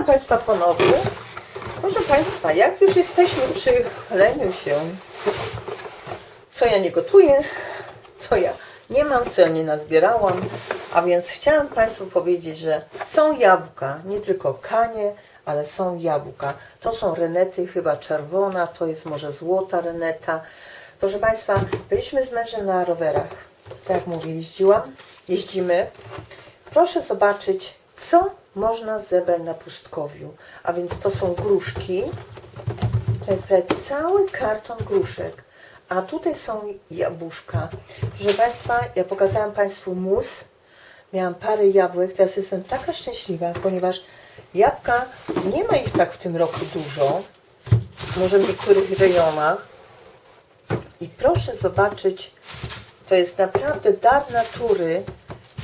Witam Państwa ponownie. Proszę Państwa, jak już jesteśmy przy chwaleniu się, co ja nie gotuję, co ja nie mam, co ja nie nazbierałam, a więc chciałam Państwu powiedzieć, że są jabłka, nie tylko kanie, ale są jabłka. To są renety, chyba czerwona, to jest może złota reneta. Proszę Państwa, byliśmy z mężem na rowerach, tak jak mówię, jeździłam, jeździmy. Proszę zobaczyć, co można zebrać na pustkowiu. A więc to są gruszki. To jest prawie cały karton gruszek. A tutaj są jabłuszka. Proszę Państwa, ja pokazałam Państwu mus. Miałam parę jabłek. Teraz jestem taka szczęśliwa, ponieważ jabłka, nie ma ich tak w tym roku dużo. Może w niektórych rejonach. I proszę zobaczyć, to jest naprawdę dar natury.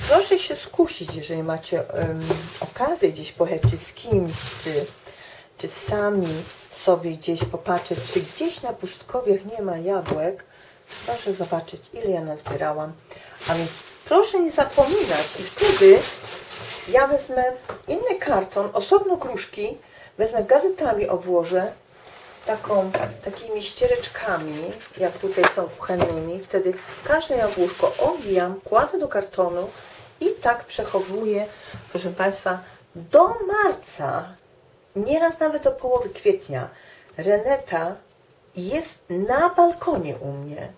Proszę się skusić, jeżeli macie em, okazję gdzieś pojechać, czy z kimś, czy, czy sami sobie gdzieś popatrzeć, czy gdzieś na pustkowiach nie ma jabłek. Proszę zobaczyć, ile ja nazbierałam. A więc proszę nie zapominać i wtedy ja wezmę inny karton, osobno gruszki, wezmę gazetami obłożę, taką, takimi ściereczkami, jak tutaj są kuchennymi. Wtedy każde jabłuszko owijam, kładę do kartonu i tak przechowuję, proszę Państwa, do marca, nieraz nawet do połowy kwietnia. Reneta jest na balkonie u mnie.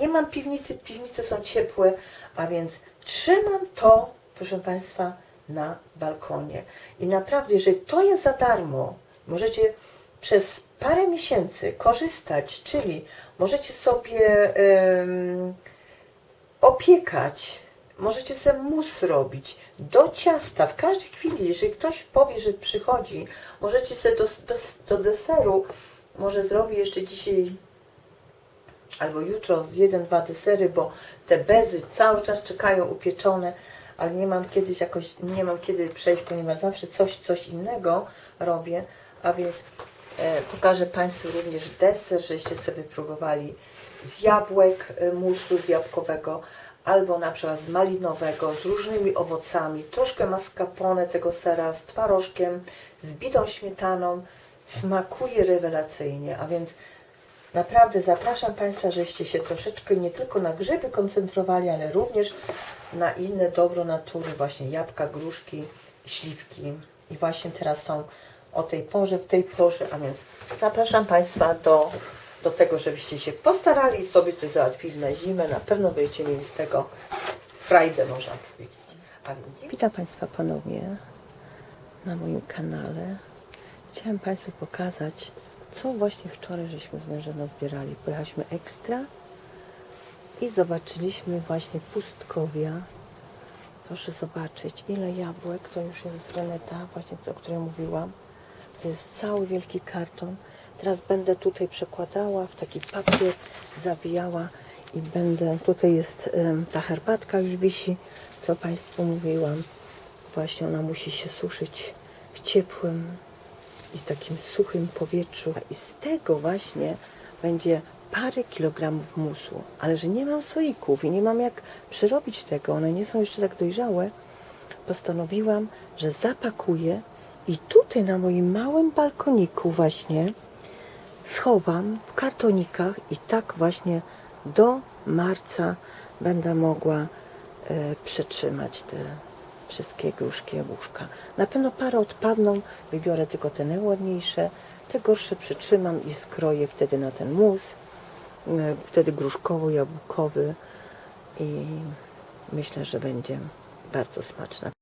Nie mam piwnicy, piwnice są ciepłe, a więc trzymam to, proszę Państwa, na balkonie. I naprawdę, jeżeli to jest za darmo, możecie przez parę miesięcy korzystać, czyli możecie sobie em, opiekać, możecie sobie mus robić. Do ciasta w każdej chwili, jeżeli ktoś powie, że przychodzi, możecie sobie do, do, do deseru, może zrobię jeszcze dzisiaj albo jutro z jeden, dwa desery, bo te bezy cały czas czekają upieczone, ale nie mam kiedyś jakoś, nie mam kiedy przejść, ponieważ zawsze coś, coś innego robię, a więc e, pokażę Państwu również deser, żeście sobie próbowali z jabłek, e, musu z jabłkowego, albo na przykład z malinowego, z różnymi owocami, troszkę mascarpone tego sera, z twarożkiem, z bitą śmietaną, smakuje rewelacyjnie, a więc Naprawdę zapraszam Państwa, żeście się troszeczkę nie tylko na grzyby koncentrowali, ale również na inne dobro natury, właśnie jabłka, gruszki, śliwki. I właśnie teraz są o tej porze, w tej porze, a więc zapraszam Państwa do, do tego, żebyście się postarali i sobie coś załatwili na zimę. Na pewno będziecie mieli z tego frajdę, można powiedzieć. A Witam Państwa ponownie na moim kanale. Chciałem Państwu pokazać, co właśnie wczoraj żeśmy z mężem zbierali. Pojechaliśmy ekstra i zobaczyliśmy właśnie pustkowia. Proszę zobaczyć, ile jabłek, to już jest z Reneta, właśnie o której mówiłam. To jest cały wielki karton. Teraz będę tutaj przekładała, w taki papier zawijała i będę, tutaj jest ta herbatka już wisi, co Państwu mówiłam. Właśnie ona musi się suszyć w ciepłym i takim suchym powietrzu. I z tego właśnie będzie parę kilogramów musu. Ale że nie mam słoików i nie mam jak przerobić tego, one nie są jeszcze tak dojrzałe, postanowiłam, że zapakuję i tutaj na moim małym balkoniku właśnie schowam w kartonikach i tak właśnie do marca będę mogła e, przetrzymać te wszystkie gruszki, jabłuszka. Na pewno parę odpadną, wybiorę tylko te najładniejsze, te gorsze przytrzymam i skroję wtedy na ten mus, e, wtedy gruszkowo-jabłkowy i myślę, że będzie bardzo smaczna.